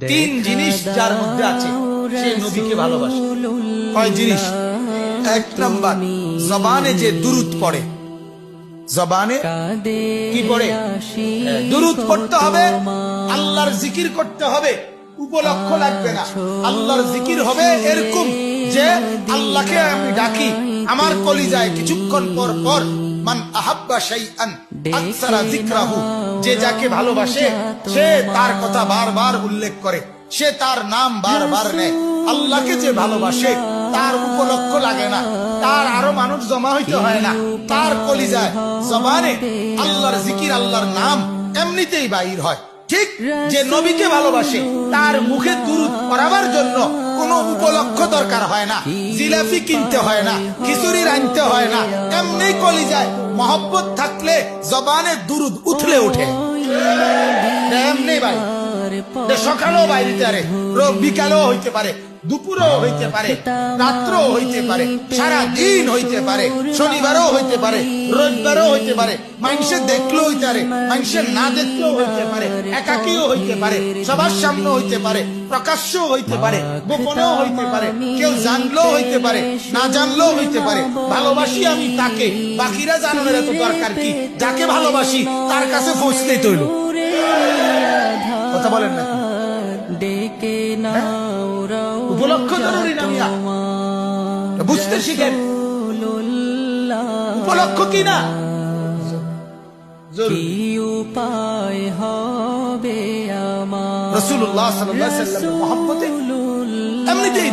তিন জিনিস যার মধ্যে আছে, সে নবীকে ভালোবাসে। কয় জিনিস? এক নাম্বার, জবানে যে দুরুদ পড়ে। জবানে কি পড়ে? হবে, আল্লাহর জিকির করতে হবে, উপলক্ষ লাগবে না। আল্লাহর জিকির হবে এরকম যে আল্লাহকে আমি ডাকি, আমার কলিজায় কিছুক্ষণ পর পর, মান আহাব্বা শাইআন, আকসারা যিকরাহু। যে যাকে ভালোবাসে, সে তার কথা বারবার উল্লেখ করে, সে তার নাম বারবার নেয়। আল্লাহকে যে ভালোবাসে, তার উপলক্ষ লাগে না। তার আরও মানুষ জমা হইতে হয় না। তার কলিজায় জবানে আল্লাহর জিকির, আল্লাহর নাম এমনিতেই বাইর হয়। ঠিক যে নবীকে ভালোবাসে, তার মুখে দুরুদ করাবার জন্য উপলক্ষ দরকার হয় না। জিলাপি কিনতে হয় না, খিচুড়ি রাঁধতে হয় না। এমনি কলিজায় মহব্বত থাকলে জবানে দুরুদ উঠলে উঠে। এমনি ভাই। সকালেও বাইরে রোগ বিকালেও হইতে পারে। দুপুরেও হইতে পারে রাত্রও হইতে পারে সারা দিন হইতে পারে শনিবারও হইতে পারে রবিবারও হইতে পারে মানুষে দেখলেও হইতে পারে মানুষের না দেখলেও হইতে পারে একাকিও হইতে পারে সবার সামনে হইতে পারে প্রকাশ্যও হইতে পারে গোপনেও হইতে পারে কেউ জানলেও হইতে পারে না জানলেও হইতে পারে ভালোবাসি আমি তাকে বাকিরা জানানোর এত দরকার কি যাকে ভালোবাসি তার কাছে পৌঁছতেই তৈল কথা বলেন না ডেকে নাও উপলক্ষ জরুরি না মিয়া। বুঝতে শিখেন। উপলক্ষ কি না? কি উপায় হবে আমার? রসুল্লাহ সাল্লাম মহব্বতে এমনিতেই।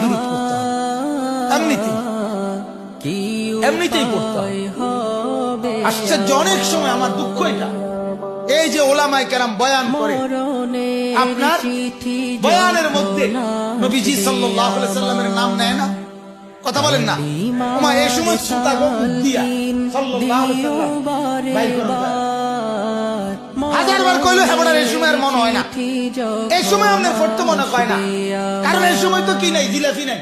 এমনিতেই। কি এমনিতেই। উপায় হবে আশ্চর্য অনেক সময় আমার দুঃখ এটা। এই যে ওলামাই কেরাম বয়ান করে আপনার বয়ানের মধ্যে নবীজি সাল্লাল্লাহু আলাইহি সাল্লামের নাম নেয় না? কথা বলেন না। ওমা এই সময় সুতা দিয়া সাল্লাল্লাহু আলাইহি সাল্লাম বাইর করুন তা। হাজার বার কইলো হেবড়ার এই সময় আর মনে হয় না। এই সময় আমাদের ফটতে মনে হয় না। কারণ এই সময় তো কি নাই? জিলাপি নাই।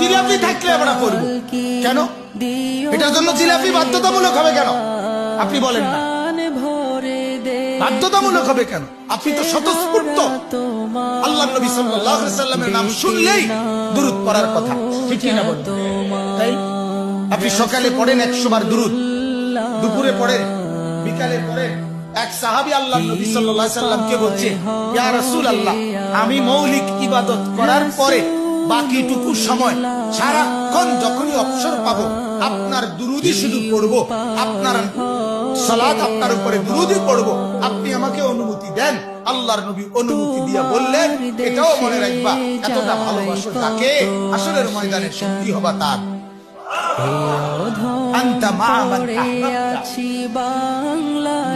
জিলাপি থাকলে আমরা করব কেন? এটার জন্য জিলাপি বাধ্যতামূলক হবে কেন? আপনি বলেন না। বাধ্যতামূলক হবে কেন? আপনি তো স্বতঃস্ফূর্ত। আল্লাহ নবী সাল্লামের নাম শুনলেই দুরূদ পড়ার কথা। ঠিক কি না বলেন? তাই? আপনি সকালে পড়েন 100 বার দুরূদ। দুপুরে পড়েন, বিকালে পড়েন। এক সাহাবী আল্লাহ নবী আলাইহি সাল্লামকে বলছে, ইয়া রাসূলুল্লাহ, আমি মৌলিক ইবাদত করার পরে বাকিটুকু সময় সারাক্ষণ যখনই অবসর পাবো, আপনার দুরুদি শুধু পড়ব, আপনার সালাত আপনার উপরে দুরুদি পড়ব। আপনি আমাকে অনুমতি দেন। আল্লাহর নবী অনুমতি দিয়া বললেন এটাও মনে রাখবা, এতটা ভালোবাসো তাকে আসলের ময়দানে সত্যি হবা তার।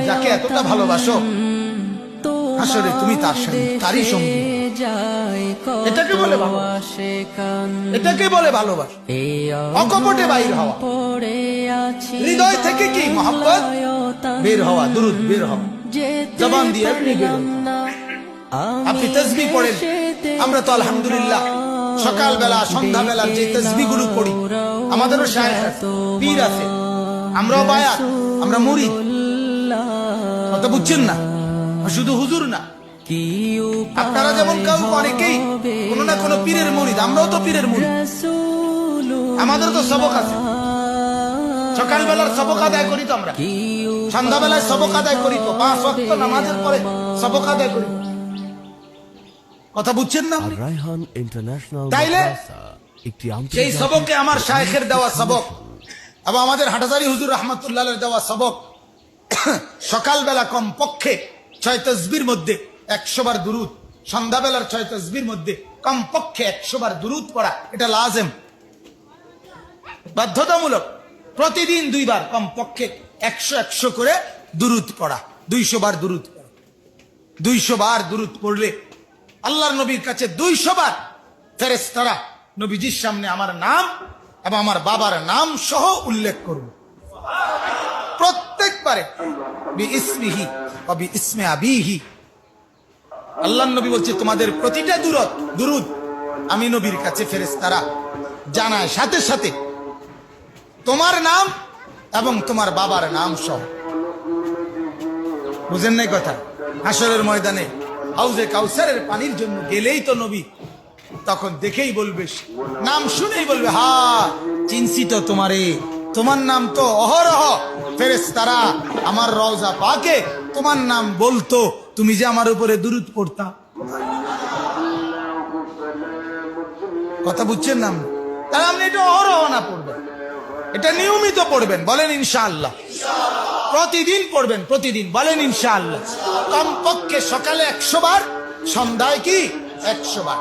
যাকে এতটা ভালোবাসো আসলে তুমি তার সঙ্গে, তারই সঙ্গী। যায় এটাকে বলে ভালোবাসা। এটাকে বলে ভালোবাসা। অকপটে বাইর হওয়া। হৃদয় থেকে কি মহব্বত? বের হওয়া দুরুদ বের হওয়া। জবান দিয়ে বের আপনি তসবি পড়েন। আমরা তো আলহামদুলিল্লাহ সকালবেলা সন্ধ্যাবেলা যে তসবি গুলো পড়ি আমাদেরও শায়েখ পীর আছে। আমরাও বায়াত আমরা মুরিদ। কথা বুঝছেন না? শুধু হুজুর না। কি আপনারা যেমন কাউ অনেকেই কোনো না কোনো পীরের মুরিদ আমরাও তো পীরের মুরিদ আমাদের তো সবক আছে। সকালবেলার সবক আদায় করি তো আমরা। সন্ধ্যাবেলায় সবক আদায় করি তো। পাঁচ ওয়াক্ত নামাজের পরে সবক আদায় করি। কথা বুঝছেন না? রায়হান ইন্টারন্যাশনাল তাইলে একটি সেই সবকে আমার শায়েখের দেওয়া সবক এবং আমাদের হাটাজারি হুজুর রহমতুল্লাহ দেওয়া সবক। সকালবেলা কম পক্ষে ছয় তসবির মধ্যে একশো বার দুরুদ। সন্ধ্যাবেলার ছয় তসবির মধ্যে কম পক্ষে একশো বার দুরুদ পড়া, এটা লাজেম। বাধ্যতামূলক। প্রতিদিন দুইবার কম পক্ষে একশো একশো করে দুরুদ পড়া দুইশো বার দুরুদ পড়া। দুইশো বার দুরুদ পড়লে আল্লাহর নবীর কাছে দুইশো বার ফেরেস্তারা নবীজির সামনে আমার নাম এবং আমার বাবার নাম সহ উল্লেখ করব প্রত্যেকবারে ইসমিহি বা বি ইসমে আবিহি আল্লাহ নবী বলছে, তোমাদের প্রতিটা দূরত, দুরুদ আমি নবীর কাছে ফেরেস্তারা জানায় সাথে সাথে তোমার নাম এবং তোমার বাবার নাম সহ। বুঝেন নাই কথা? হাসরের ময়দানে হাউজে কাউসারের পানির জন্য গেলেই তো নবী। তখন দেখেই বলবে নাম শুনেই বলবে, হা, চিনছি তো তোমারে। তোমার নাম তো অহরহ। ফেরেস তারা আমার রওজা পাকে তোমার নাম বলতো তুমি যে আমার উপরে দুরুদ পড়তা কথা বুঝছেন নাম তাহলে আপনি এটা অহরহ না পড়বেন এটা নিয়মিত পড়বেন বলেন ইনশাআল্লাহ প্রতিদিন পড়বেন প্রতিদিন বলেন ইনশাআল্লাহ কমপক্ষে সকালে একশো বার সন্ধ্যায় কি একশো বার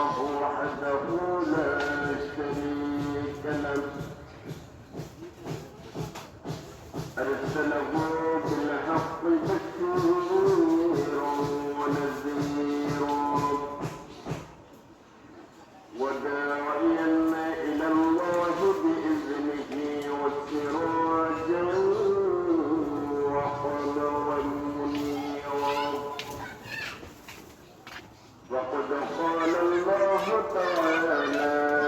أرسله وقد قال الله تعالى في كلامه